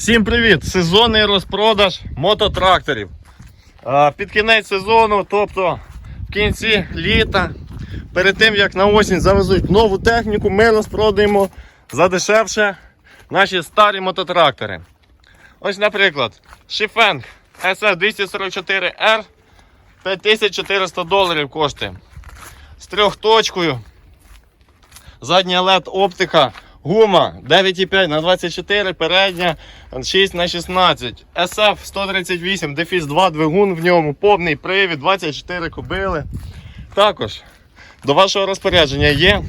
Всім привіт! Сезонний розпродаж мототракторів. Під кінець сезону, тобто в кінці літа, перед тим як на осінь завезуть нову техніку, ми розпродаємо задешевше наші старі мототрактори. Ось, наприклад, Шифенг SF244R 5400 доларів коштує. З трьохточкою. Задня LED оптика. Гума 9,5 на 24, передня 6 на 16. SF 138, дефіс 2 двигун в ньому, повний привід, 24 кобили. Також до вашого розпорядження є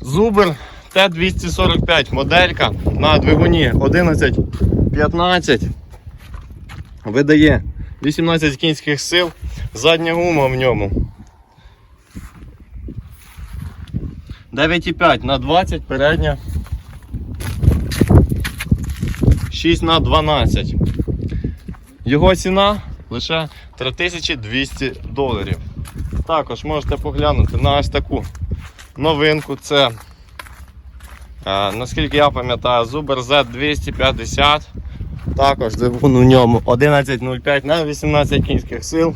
Зубер Т245 моделька на двигуні 11-15. Видає 18 кінських сил, задня гума в ньому. 9,5 на 20, передня 6 на 12. Його ціна лише 3200 доларів. Також можете поглянути на ось таку новинку. Це, е, наскільки я пам'ятаю, Zuber Z250. Також двигун у ньому 11,05 на 18 кінських сил.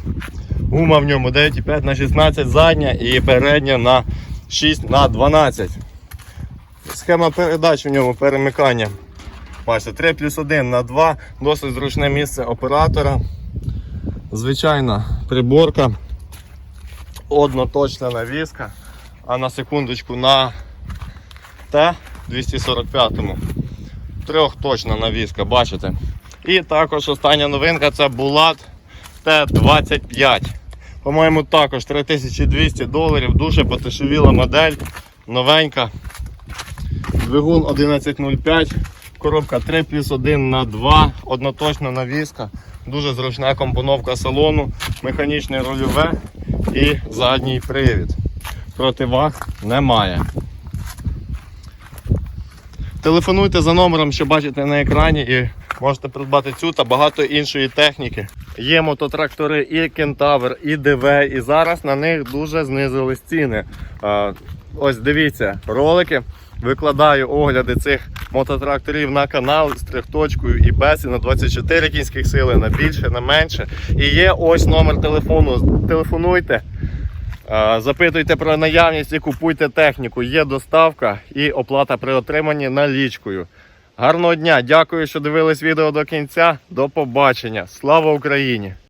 Гума в ньому 9,5 на 16 задня і передня на 6 на 12. Схема передач у ньому перемикання. Бачите, 3 плюс 1 на 2, досить зручне місце оператора. Звичайна приборка, одноточна навіска, а на секундочку на Т245 трьохточна навіска, бачите. І також остання новинка це Булат Т25. По-моєму, також 3200 доларів, дуже потешевіла модель, новенька. Двигун 1105, коробка 3 плюс 1 на 2, одноточна навіска, дуже зручна компоновка салону, механічне рульове і задній привід. Противаг немає. Телефонуйте за номером, що бачите на екрані, і можете придбати цю та багато іншої техніки. Є мототрактори і Кентавр, і ДВ, і зараз на них дуже знизились ціни. Ось дивіться, ролики. Викладаю огляди цих мототракторів на канал з трьохточкою і без і на 24 кінських сили, на більше, на менше. І є ось номер телефону. Телефонуйте. Е, Запитуйте про наявність і купуйте техніку. Є доставка і оплата при отриманні налічкою. Гарного дня! Дякую, що дивились відео до кінця. До побачення! Слава Україні!